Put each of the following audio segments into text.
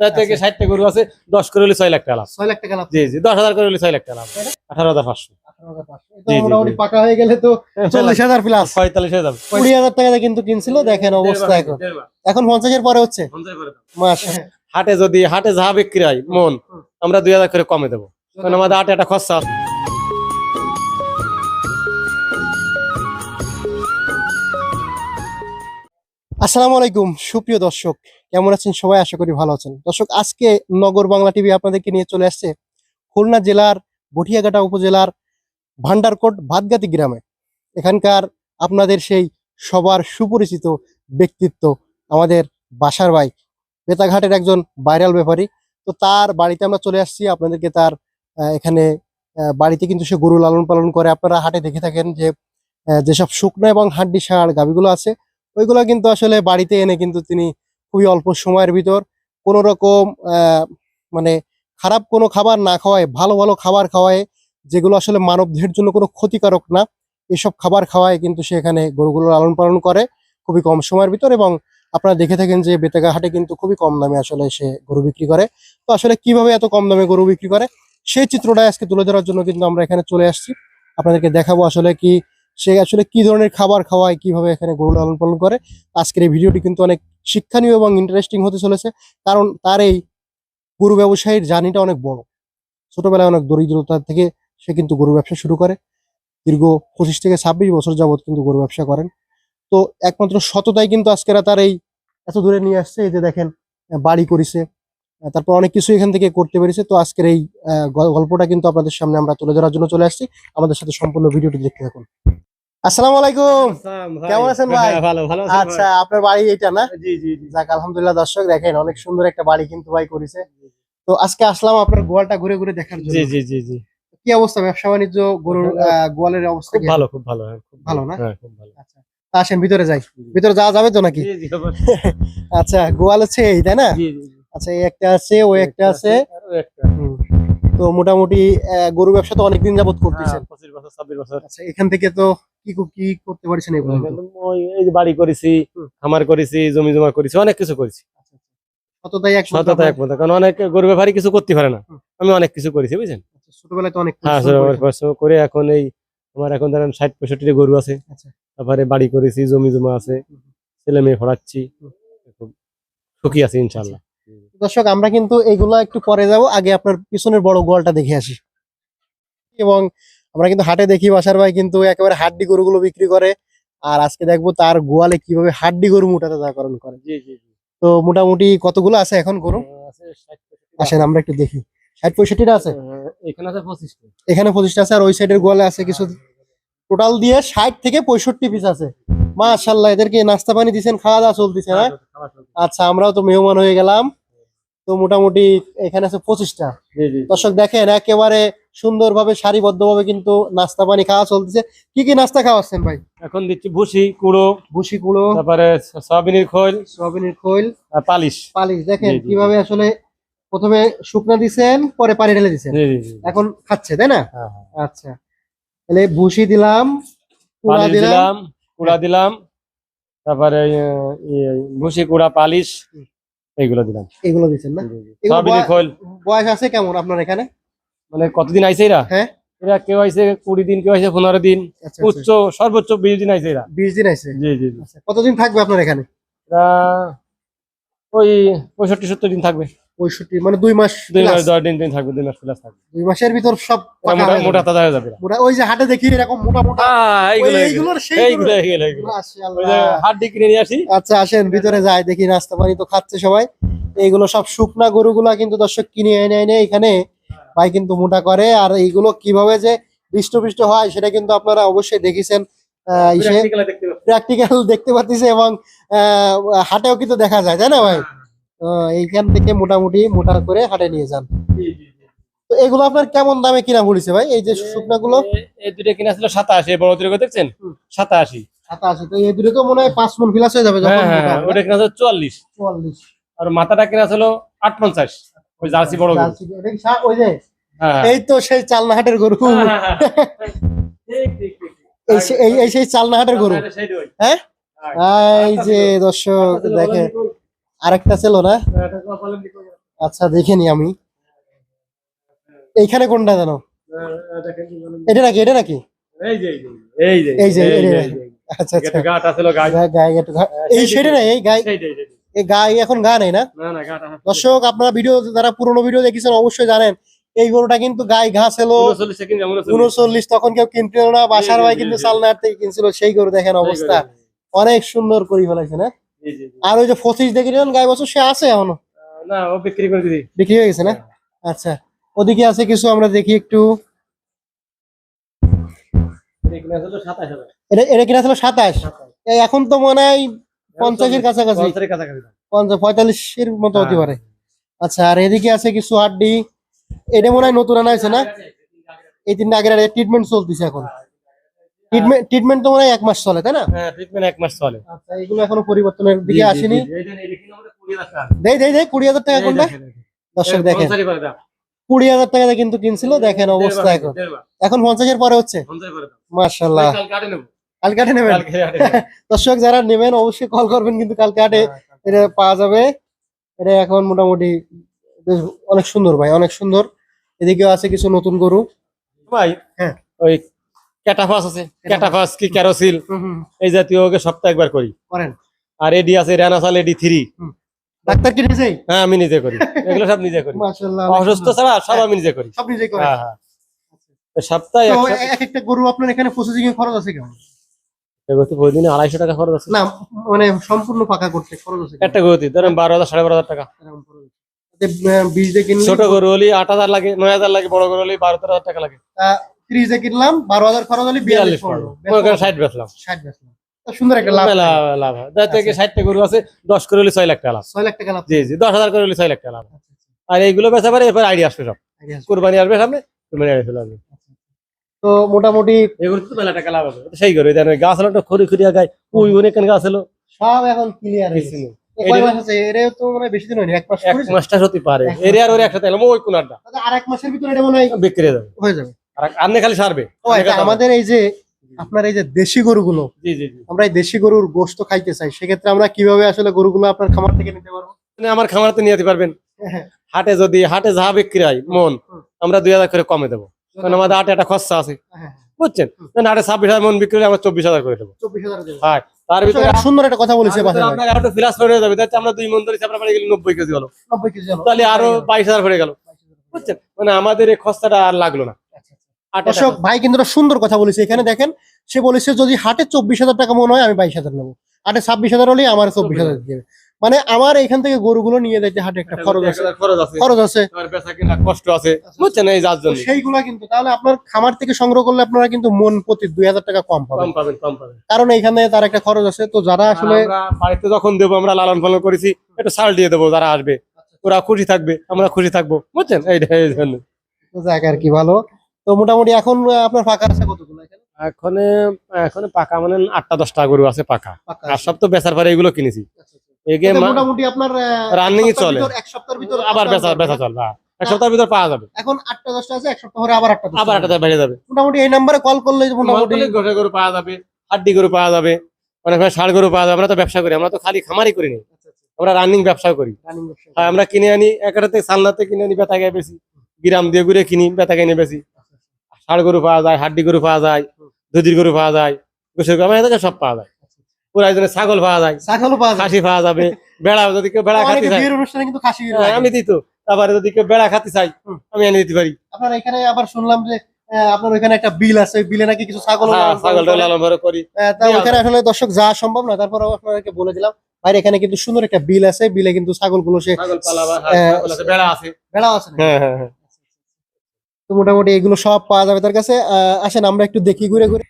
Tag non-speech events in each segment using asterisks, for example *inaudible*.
থেকে ষাটটা গরু আছে দশ করে হলে ছয় লাখ টাকা লাভ। ছয় লাখ টাকা লাভ। জি জি দশ হাজার করে হলে ছয় লাখ টাকা লাভ। আঠারো হাজার পাঁচশো। হাজার। পাকা হয়ে গেলে তো চল্লিশ হাজার প্লাস পঁয়তাল্লিশ হয়ে যাবে। কুড়ি হাজার টাকাতে কিন্তু কিনছিল দেখেন অবস্থা এখন। এখন পঞ্চাশের পরে হচ্ছে? মাসে হাটে যদি হাটে যা বিক্রি হয় মন আমরা দুই হাজার করে কমে দেবো। কারণ আমাদের হাটে একটা খরচা আছে। আসসালামু আলাইকুম সুপ্রিয় দর্শক। কেমন আছেন? সবাই আশা করি ভালো আছেন। দর্শক, আজকে নগর বাংলা টিভি আপনাদেরকে নিয়ে চলে আসছে খুলনা জেলার বটিয়াঘাটা উপজেলার ভান্ডারকোট ভাতগাতি গ্রামে। এখানকার আপনাদের সেই সবার সুপরিচিত ব্যক্তিত্ব আমাদের বাসার ভাই, বেতাঘাটের একজন ভাইরাল ব্যাপারী। তো তার বাড়িতে আমরা চলে আসছি। আপনাদেরকে তার এখানে বাড়িতে কিন্তু সে গরু লালন পালন করে। আপনারা হাটে দেখে থাকেন যে যেসব শুকনো এবং হাড্ডি সার গাভিগুলো আছে, ওইগুলো কিন্তু আসলে বাড়িতে এনে কিন্তু তিনি খুবই অল্প সময়ের ভিতর কোনো রকম মানে খারাপ কোনো খাবার না খাওয়ায়, ভালো ভালো খাবার খাওয়ায়, যেগুলো আসলে মানব দেহের জন্য কোনো ক্ষতিকারক না, এসব খাবার খাওয়ায় কিন্তু সে এখানে গরুগুলো লালন পালন করে খুবই কম সময়ের ভিতর এবং আপনারা দেখে থাকেন যে বেতাগা হাটে কিন্তু খুবই কম দামে আসলে সে গরু বিক্রি করে। তো আসলে কীভাবে এত কম দামে গরু বিক্রি করে, সেই চিত্রটাই আজকে তুলে ধরার জন্য কিন্তু আমরা এখানে চলে আসছি। আপনাদেরকে দেখাবো আসলে কি, সে আসলে কি ধরনের খাবার খাওয়ায়, কীভাবে এখানে গরু লালন পালন করে। আজকের এই ভিডিওটি কিন্তু অনেক শিক্ষণীয় এবং ইন্টারেস্টিং হতে চলেছে। কারণ তার এই গরু ব্যবসায়ীর জার্নিটা অনেক বড়। ছোটবেলায় অনেক দরিদ্রতা থেকে সে কিন্তু গরু ব্যবসা শুরু করে। দীর্ঘ পঁচিশ থেকে ছাব্বিশ বছর যাবত কিন্তু গরু ব্যবসা করেন। তো একমাত্র সততাই কিন্তু আজকেরা তার এই এত দূরে নিয়ে আসছে। এই যে দেখেন, বাড়ি করেছে, তারপর অনেক কিছু এখান থেকে করতে পেরেছে। তো আজকের এই গল্পটা কিন্তু আপনাদের সামনে আমরা তুলে ধরার জন্য চলে আসছি। আমাদের সাথে সম্পূর্ণ ভিডিওটি দেখতে থাকুন। আসসালামু আলাইকুম। কেমন আছেন ভাই? হ্যাঁ, ভালো ভালো আচ্ছা আপনার বাড়ি এইটা না? জি জি জি। যাক আলহামদুলিল্লাহ দর্শক দেখেন অনেক সুন্দর একটা বাড়ি কিন্তু ভাই করেছে। তো আজকে আসলাম আপনার গোয়ালটা ঘুরে ঘুরে দেখার জন্য। জি জি জি জি। কি অবস্থা? ব্যবসা বাণিজ্য গরুর গোয়ালের অবস্থা খুব ভালো খুব ভালো হ্যাঁ, খুব ভালো না? হ্যাঁ খুব ভালো। আচ্ছা আসেন ভিতরে যাই। ভিতরে যাওয়া যাবে তো নাকি। *laughs* আচ্ছা গোয়াল আছে এই তাই না। আচ্ছা এই একটা আছে ওই একটা আছে। তো মোটামুটি গরু ব্যবসা তো অনেকদিন যাবত করতেছেন। পঁচিশ বছর ছাব্বিশ বছর। আচ্ছা এখান থেকে তো কি কি করতে পারছেন এই পর্যন্ত? ওই এই যে বাড়ি করেছি খামার করেছি জমি জমা করেছি অনেক কিছু করেছি। সততাই কারণ অনেক গরু ব্যাপারী কিছু করতে পারে না। আমি অনেক কিছু করেছি বুঝছেন? আচ্ছা, ছোটবেলায় তো অনেক হ্যাঁ পরিশ্রম করে এখন এই আমার এখন ধরেন ষাট পঁয়ষট্টি গরু আছে। আচ্ছা। তারপরে বাড়ি করেছি জমি জমা আছে ছেলে মেয়ে পড়াচ্ছি। খুব সুখী আছি ইনশাল্লাহ দর্শক আমরা কিন্তু এগুলা একটু পরে যাব আগে আপনার পিছনের বড় গোয়ালটা দেখে আসি। এবং আমরা কিন্তু হাটে দেখি বাসার ভাই কিন্তু একেবারে হাড্ডি গরুগুলো বিক্রি করে। আর আজকে দেখব তার গোয়ালে কীভাবে হাড্ডি গরু মোটাতে তাকরণ করে তো মোটামুটি কতগুলো আছে এখন গরু? আসেন আমরা একটু দেখি। ষাট পঁয়ষট্টিটা আছে? এখানে আছে পঁচিশটা এখানে পঁচিশটা আছে আর ওই সাইডের গোয়ালে আছে কিছু। টোটাল দিয়ে ষাট থেকে পঁয়ষট্টি পিস আছে। মাশাল্লাহ এদেরকে নাস্তা পানি দিচ্ছেন খাওয়া দাওয়া চলতেছে হ্যাঁ? আচ্ছা আমরাও তো মেহমান হয়ে গেলাম। তো মোটামুটি এখানে আছে পঁচিশটা। দর্শক দেখেন একেবারে সুন্দরভাবে সারিবদ্ধভাবে কিন্তু নাস্তা পানি খাওয়া চলতেছে। কি কি নাস্তা খাওয়াচ্ছেন ভাই? এখন দিচ্ছি ভুসি কুড়ো ভুসি কুড়ো তারপরে সয়াবিনের খোল সয়াবিনের খোল আর পালিশ। পালিশ। দেখেন। কীভাবে আসলে প্রথমে শুকনা দিছেন পরে পানি ঢেলে দিছেন। এখন খাচ্ছে তাই না? হ্যাঁ, হ্যাঁ। আচ্ছা। তাহলে ভুসি দিলাম কুড়া দিলাম। কুড়া দিলাম তারপরে ইয়ে, ভুসি কুড়া পালিশ এইগুলো দিলাম। এগুলো দিচ্ছেন না। সয়াবিনের খোল। বয়স আছে কেমন আপনার এখানে? মানে কতদিন আইছে এরা? হ্যাঁ। এরা কেউ আইছে কুড়ি দিন কেউ আইছে পনেরো দিন। আচ্ছা উচ্চ সর্বোচ্চ বিশ দিন আইছে এরা। বিশ দিন আছে জি জি আচ্ছা কতদিন থাকবে আপনার এখানে? এরা ওই পঁয়ষট্টি সত্তর দিন থাকবে। পঁয়ষট্টি মানে দুই মাস দুই মাস। দশ দিন দিন থাকবে দুই মাস প্লাস থাকবে। দুই মাসের ভিতর সব মোটা মোটা তাজা হয়ে যাবে। ওই যে হাটে দেখি এরকম মোটা মোটা। হাড্ডি কিনে নিয়ে আসি। আচ্ছা আসেন ভিতরে যাই দেখি নাস্তা পানি তো খাচ্ছে সবাই। এইগুলো সব শুকনা গরুগুলা কিন্তু দর্শক কিনে এনে এনে এখানে ভাই কিন্তু মোটা করে আর এইগুলো কীভাবে যে হৃষ্টপুষ্ট হয় সেটা কিন্তু আপনারা অবশ্যই দেখেছেন দেখতে পাচ্ছি। প্র্যাকটিক্যাল দেখতে পাচ্ছেন এবং হাটেও কিন্তু দেখা যায় তাই না ভাই? তো এইখান থেকে মোটামুটি মোটা করে হাটে নিয়ে যান। তো এগুলো আপনার কেমন দামে কিনা পড়েছে ভাই? এই যে শুকনা গুলো এই দুটো কিনা ছিল সাতাশি বড় দুটো দেখছেন? সাতাশি। সাতাশি তো এই দুটো তো মনে হয় পাঁচ মন ফিলাস হয়ে যাবে হ্যাঁ হ্যাঁ হ্যাঁ। ওটা কিনা চুয়াল্লিশ। চুয়াল্লিশ। আর মাথাটা কিনা ছিল আট পঞ্চাশ ওই জার্সি বড় গরু। জার্সি, এটা কি সা- ওই যে হ্যাঁ এই তো সেই চালনা হাটের গরু হ্যাঁ, হ্যাঁ, হ্যাঁ। এই এই সেই চালনা হাটের গরু। হ্যাঁ? হ্যাঁ। এই যে দর্শক আচ্ছা, দেখে? আরেকটা ছিল না হ্যাঁ? আচ্ছা দেখে নি আমি এইখানে কোনটা জানো এটা নাকি এটা নাকি এই যে এই যে। আচ্ছা আচ্ছা গাঁট গাছ গায়ে- গায়ে এই সেটা না এই গায়ে। এই গায়ে এখন গা নেই না? দর্শক আপনারা ভিডিও যারা পুরোনো ভিডিও দেখেছেন অবশ্যই জানেন এই গরুটা কিন্তু গায়ে ঘাস এলো। 39 সেকেন্ড, 39 উনচল্লিশ তখন কেউ কিনতে না বাসার ভাই কিন্তু। সালনার থেকে কিনছিল সেই গরু দেখেন অবস্থা। অনেক সুন্দর করে ফেলাইছে না। আর ওই যে ফসিস দেখে নিলেন গায়ে বছর সে আছে এখনও? না ও বিক্রি করে দিদি বিক্রি হয়ে গেছে না? আচ্ছা ওদিকে আছে কিছু আমরা দেখি একটু। এখানে আছে তো 27,000 এটা এটা কিনা ছিল সাতাশ। এখন তো মনে হয় পঞ্চাশের কাছাকাছি। কাছাকাছি পঞ্চাশ পঁয়তাল্লিশের মতো হতে হ্যাঁ। পারে। আচ্ছা আর এদিকে আছে কিছু হাড্ডি। এটা মনে হয় নতুন আনা হয়েছে না? এই তিনটা আগের ট্রিটমেন্ট চলতেছে এখন। ট্রিটমেন্ট ট্রিটমেন্ট তো মনে হয় এক মাস চলে তাই না? হ্যাঁ ট্রিটমেন্ট এক মাস চলে। আচ্ছা এগুলো এখনও পরিবর্তনের দিকে আসেনি। দেই দেই দেই কুড়ি হাজার টাকা কোনটা? দর্শক দেখেন। কুড়ি হাজার টাকা দিয়ে কিন্তু কিনছিল দেখেন অবস্থা এখন। এখন পঞ্চাশের পরে হচ্ছে? মার্শাল্লাহ কাল কাটে নেবেন? *laughs* দর্শক যারা নেবেন অবশ্যই কল করবেন কিন্তু কালকে হাটে এটা পাওয়া যাবে। এটা এখন মোটামুটি বেশ অনেক সুন্দর ভাই অনেক সুন্দর। এদিকেও আছে কিছু নতুন গরু। ভাই হ্যাঁ। ওই ক্যাটাফাস আছে। ক্যাটাফাস। কি ক্যারোসিল এই জাতীয় সপ্তাহে একবার করি। করেন। আর এডি আছে রেনাসাল এডি থ্রি। ডাক্তার কি নিজেই? হ্যাঁ আমি নিজে করি। এগুলো সব নিজে করি। অসুস্থ ছাড়া সব আমি নিজে করি। সব হ্যাঁ। হ্যাঁ সপ্তাহে এক একটা গরু আপনার এখানে প্রসেসিং খরচ আছে কেমন? গতি প্রতিদিনে আড়াইশো টাকা খরচ আছে। না মানে সম্পূর্ণ পাকা করতে খরচ আছে একটা গতি ধরেন বারো হাজার সাড়ে বারো হাজার টাকা বীজ দিয়ে ছোট গরু হলে আট হাজার লাগে নয় হাজার লাগে বড় গরু হলে বারো তেরো হাজার টাকা লাগে। ত্রিশ দিয়ে কিনলাম বারো হাজার খরচ হলে বিয়াল্লিশ ষাট বেচলাম। ষাট বেচলাম। সুন্দর একটা লাভ। হয়। থেকে ষাটটা গরু আছে দশ করে হলে ছয় লাখ টাকা লাভ। ছয় লাখ টাকা লাভ। জি জি দশ হাজার করে হলে ছয় লাখ টাকা লাভ। আর এইগুলো বেচা পারে এরপর আইডিয়া আসবে সব। কুরবানি আসবে সামনে কুরবানি আসবে। তো মোটামুটি এগুলো তো মেলা টাকা লাভ হবে। সেই করে দেন গাছ হলো খড়ি খড়িয়া গায় ওই অনেক গাছ হলো? সব এখন ক্লিয়ার হয়ে মানে মনে হয় হয়ে হয়ে এটা আমাদের এই যে আপনার এই যে দেশি গরুগুলো আমরা এই দেশি গরুর খাইতে চাই সেক্ষেত্রে আমরা কীভাবে আসলে গরুগুলো আপনার খামার থেকে নিতে পারব? আপনি আমার খামারতে নিয়ে যেতে পারবেন। হ্যাঁ। হাটে যদি হাটে যা বিক্রি হয় মন আমরা দুই হাজার করে কমে দেবো। কারণ আমাদের একটা খরচা আছে। হ্যাঁ, বুঝছেন? হুম। হাটে ছাব্বিশ হাজার মন বিক্রি আমরা চব্বিশ হাজার করে দেবো। হ্যাঁ তার ভিতরে সুন্দর একটা কথা বলেছে তার ভিতরে। আপনার হয়ে যাবে। আমরা দুই মন ধরেছি আপনার বাড়ি গেলে নব্বই কেজি হলো। নব্বই কেজি তাহলে আরও বাইশ হাজার হয়ে গেল। বুঝছেন? মানে আমাদের এই খরচাটা আর লাগল না। আট দর্শক ভাই কিন্তু সুন্দর কথা বলেছে। এখানে দেখেন সে বলেছে যদি হাটে চব্বিশ হাজার টাকা মনে হয় আমি বাইশ হাজার নেব। হাটে ছাব্বিশ হাজার হলেই আমার চব্বিশ হাজার দেবে। মানে আমার এখান থেকে গরুগুলো নিয়ে যাইতে হাটে একটা খরচ আছে। খরচ আছে। খরচ আছে। কষ্ট আছে বুঝছেন এই যার জন্য সেইগুলা কিন্তু তাহলে আপনার খামার থেকে সংগ্রহ করলে আপনারা কিন্তু মন প্রতি দুই হাজার টাকা কম পাবেন। কারণ এখানে তার একটা খরচ আছে তো যারা আসলে বাড়িতে যখন দেবো আমরা লালন পালন করেছি একটু সাল দিয়ে দেবো যারা আসবে। ওরা খুশি থাকবে আমরা খুশি থাকব বুঝছেন? এইটা এই জন্য। যাক আর কি ভালো। তো মোটামুটি এখন আপনার ফাঁকা আছে কতগুলো এখানে? এখন এখন পাকা মানে আটটা দশটা গরু আছে পাকা। আর সব তো বেচার পরে এগুলো কিনেছি। আচ্ছা, আচ্ছা। এগে তাতে মোটামুটি আপনার আহ, এক সপ্তাহের চলে। এক সপ্তাহের ভিতর আবার বেচা বেচা চলবে হ্যাঁ। এক সপ্তাহের ভিতর পাওয়া যাবে। এখন আটটা দশটা আছে এক সপ্তাহ পরে আবার আটটা আবার বেড়ে যাবে। মোটামুটি এই নাম্বারে কল করলে মোটামুটি মোটামুটি ঘরে গরু পাওয়া যাবে হাড্ডি গরু পাওয়া যাবে অনেক সময় ষাড় গরু পাওয়া যাবে আমরা তো ব্যবসা করি আমরা তো খালি খামারই করি না। আমরা রানিং ব্যবসা করি। রানিং আমরা কিনে আনি একাটাতে সালনাতে কিনে আনি বেতা গায়ে বেশি। গ্রাম দিয়ে ঘুরে কিনি বেতা গায়ে বেশি। ষাড় গরু পাওয়া যায় হাড্ডি গরু পাওয়া যায় দুধির গরু পাওয়া যায় গোসের গরু সব পাওয়া যায়। পুরা ছাগল পাওয়া যায়। ছাগলও পাওয়া যায়। খাসি পাওয়া যাবে বেড়া যদি কেউ বেড়া খাতে চায়। বিয়ের অনুষ্ঠানে কিন্তু খাসি হ্যাঁ, আমি দিত তারপরে যদি কেউ বেড়া খাতে চাই আমি এনে দিতে পারি। আপনার এখানে আবার শুনলাম যে আপনার ওইখানে একটা বিল আছে বিলে নাকি কিছু ছাগল হ্যাঁ, লালন পালন করি। তা ওইখানে আসলে দর্শক যাওয়া সম্ভব না। তারপর আপনাদেরকে বলে দিলাম এখানে কিন্তু সুন্দর একটা বিল আছে। বিলে কিন্তু ছাগলগুলো সে আছে, বেড়া আছে? হ্যাঁ হ্যাঁ। তো মোটামুটি এগুলো সব পাওয়া যাবে তার কাছে। আহ, আসেন আমরা একটু দেখি ঘুরে ঘুরে।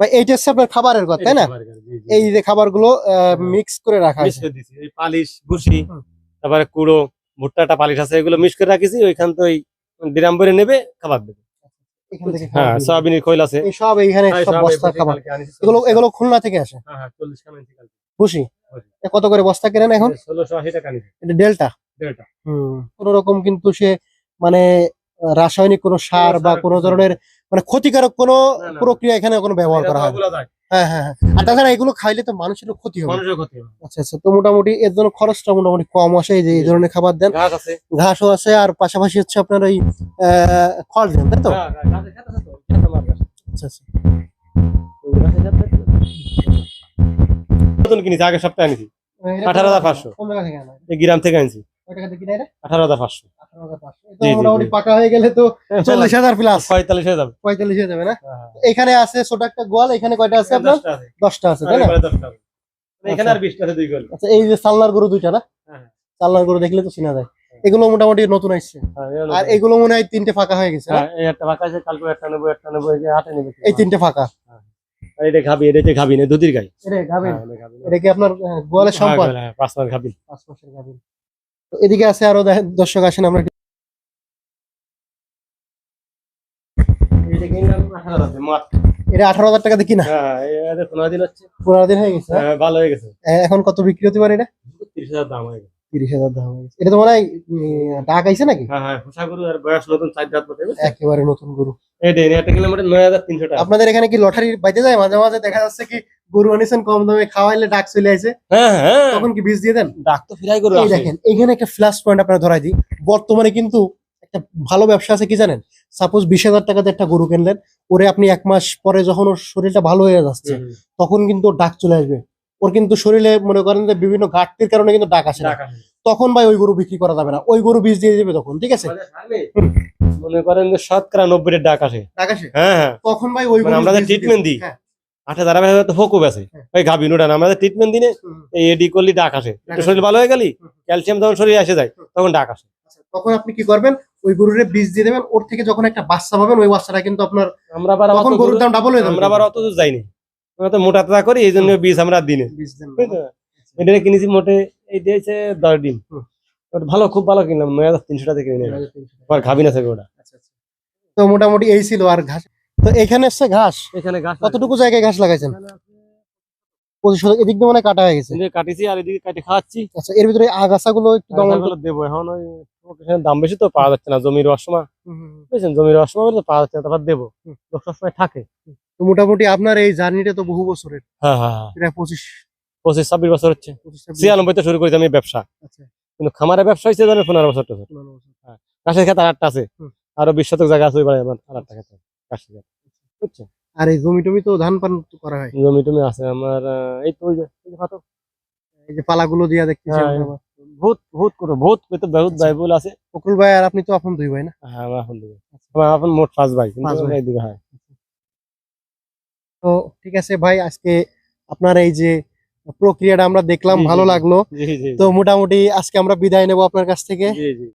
ভাই এইটা হচ্ছে আপনার খাবারের কথা তাই না? এই যে খাবারগুলো মিক্স করে রাখা পালিশ ভুসি। তারপরে কুড়ো ভুট্টাটা পালিশ আছে এগুলো মিক্স করে রাখিছি ওইখান তো ওই ড্রাম ভরে নেবে খাবার দেবে। হ্যাঁ সয়াবিনের খৈল আছে। সব এইখানে হ্যাঁ, সব বস্তা খাবার। এগুলো এগুলো খুলনা থেকে আসে? হ্যাঁ। কত করে বস্তা কেনেন এখন? এটা ডেল্টা? হুম কোন রকম কিন্তু সে মানে রাসায়নিক কোনো সার বা কোনো ধরনের মানে ক্ষতিকারক কোনো। প্রক্রিয়া এখানে কোনো ব্যবহার করা হয়। হ্যাঁ হ্যাঁ হ্যাঁ আর তাছাড়া এগুলো খাইলে তো মানুষের ক্ষতি হবে। আচ্ছা আচ্ছা তো মোটামুটি এর জন্য খরচটা মোটামুটি কম আসে যে এই ধরনের খাবার দেন ঘাসও আছে আর পাশাপাশি হচ্ছে আপনার ওই আহ, খড় দেন তাই তো হ্যাঁ, হ্যাঁ। আচ্ছা আচ্ছা। নতুন কিনেছি আগের সপ্তাহে আনিছি আঠারো হাজার পাঁচশো। গ্রাম থেকে আনছি? আঠারো হাজার পাঁচশো পাকা হয়ে গেলে তো চল্লিশ হাজার প্লাস পঁয়তাল্লিশ হয়ে যাবে। পঁয়তাল্লিশ হয়ে যাবে না? হ্যাঁ, এখানে আছে ছোট একটা গোয়াল এখানে কয়টা আছে আপনার? দশটা আছে। তাই না? এবারে দশটা আছে। এখানে আর বিশটা আছে দুই গোল আচ্ছা এই যে সালনার গরু দুইটা না? হ্যাঁ। সালনার গরু দেখলে তো চিনা যায়। এগুলো মোটামুটি নতুন আসছে। হ্যাঁ, আর এগুলো মনে হয় তিনটে ফাঁকা হয়ে গেছে হ্যাঁ, এই একটা আছে কালকে একটা নেব একটা নেব এই যে হাটে নেবে এই তিনটে ফাঁকা। আর এটা খাবি এটা খাবি না দুধের গাই। এটা হ্যাঁ, এটা খাবি এটা কি আপনার গোয়ালের সম্পদ? হ্যাঁ, পাঁচ মাস খাবি পাঁচ মাসের গাভিন তো এদিকে আছে আরও দর্শক আসেন আমরা এটা আঠারো হাজার টাকা হ্যাঁ, পনেরো দিন হচ্ছে। পনেরো দিন হয়ে গেছে হ্যাঁ, ভালো হয়ে গেছে। এখন কত বিক্রি হতে পারে এটা? তিরিশ হাজার দাম হয়ে গেছে। তিরিশ হাজার দাম এটা তো মনে হয় ডাক আইছে নাকি? হ্যাঁ হ্যাঁ পোষা গরু আর বয়স নতুন চার রাত পড়ে একেবারে নতুন গরু। এই একটা কিলোমিটার নয় হাজার তিনশো টাকা। আপনাদের এখানে কি লটারি বাইতে যায়? মাঝে মাঝে দেখা যাচ্ছে কি গরু আনিছেন কম দামে খাওয়াইলে ডাক চলে আসে হ্যাঁ হ্যাঁ। তখন কি বীজ দিয়ে দেন? ডাক তো ফিরাই আসে। দেখেন এখানে একটা ফ্ল্যাশ পয়েন্ট আপনারা ধরাই দিই। বর্তমানে কিন্তু একটা ভালো ব্যবসা আছে কি জানেন? সাপোজ বিশ হাজার টাকাতে একটা গরু কিনলেন ওরে আপনি এক মাস পরে যখন ওর শরীরটা ভালো হয়ে যাচ্ছে তখন কিন্তু ওর ডাক চলে আসবে। ওর কিন্তু শরীরে মনে করেন যে বিভিন্ন ঘাটতির কারণে কিন্তু ডাক আসে না। তখন ভাই ওই গরু বিক্রি করা যাবে না। ওই গরু বীজ দিয়ে দেবে তখন ঠিক আছে? মনে করেন যে শতকরা নব্বই ডাক আসে। ডাক আসে? হ্যাঁ হ্যাঁ। তখন ভাই ওই মানে আমরা দেবে। দিই। আঠে হয়তো। ওই উঠান আমরা ট্রিটমেন্ট দিনে এডি করলি ডাক আসে। একটু শরীর ভালো হয়ে গেলি? ক্যালসিয়াম যখন শরীরে এসে যায় তখন ডাক আসে। আচ্ছা, তখন আপনি কি করবেন? ওই গরুরে বীজ দিয়ে দেবেন। ওর থেকে যখন একটা বাচ্চা পাবেন ওই বাচ্চাটা কিন্তু আপনার আমরা আবার গরুর দাম ডাবল হয়ে আমরা আবার অত দূর যাইনি। আমরা তো মোটা তাজা করি এই জন্য বীজ আমরা দিনে। এটা কিনেছি মোটে এই দিয়েছে দশ দিন ভালো খুব ভালো কিনলাম নয় হাজার তিনশো টাকা কিনে আমার খাবি না থেকে ওটা। আচ্ছা, আচ্ছা। তো মোটামুটি এই ছিল আর ঘাস। তো এখানে এসছে ঘাস। এখানে গাছ কতটুকু জায়গায় ঘাস লাগাইছেন? পঁচিশ শতক। এদিক দিয়ে মানে কাটা হয়ে গেছে। কাটিছি আর এদিকে কাটে খাওয়াচ্ছি। আচ্ছা এর ভিতরে একটু দমন গাছগুলো দেবো। এখন ওই দাম বেশি তো পাওয়া যাচ্ছে না। জমির হুম। বুঝছেন? জমির অসময় বলে পাওয়া যাচ্ছে না তারপর দেবো। সবসময় থাকে। তো মোটামুটি আপনার এই জার্নিটা তো বহু বছরের। হ্যাঁ হ্যাঁ হ্যাঁ। এটা পঁচিশ পঁচিশ ছাব্বিশ বছর হচ্ছে। ছিয়ানব্বইতে শুরু করেছি আমি ব্যবসা। আচ্ছা। কিন্তু খামারের ব্যবসা হয়েছে জানেন পনেরো বছর টছর। কাশের খেত আর একটা আছে। আরও বিশ শতক জায়গা আছে ওই বাড়ি আমার একটা খেত কাশের খেত বুঝছেন আর এই জমি টমি তো ধান পান করা হয়। জমি টমি আছে আমার এই তো ওই যে এই যে ফাতক। এই যে পালাগুলো দিয়া দেখতেছি। ভূত ভূত করো ভূত তো বহুত আচ্ছা। বাইবুল আছে। ফকরুল ভাই আর আপনি তো আপন দুই ভাই না? হ্যাঁ আমার এখন দেবে আমার এখন মোট পাঁচ ভাই কিন্তু পাঁচ ভাই। তো ঠিক আছে ভাই আজকে আপনার এই যে প্রক্রিয়াটা আমরা দেখলাম ভালো লাগল। তো মোটামুটি আজকে আমরা বিদায় নেব আপনার কাছ থেকে।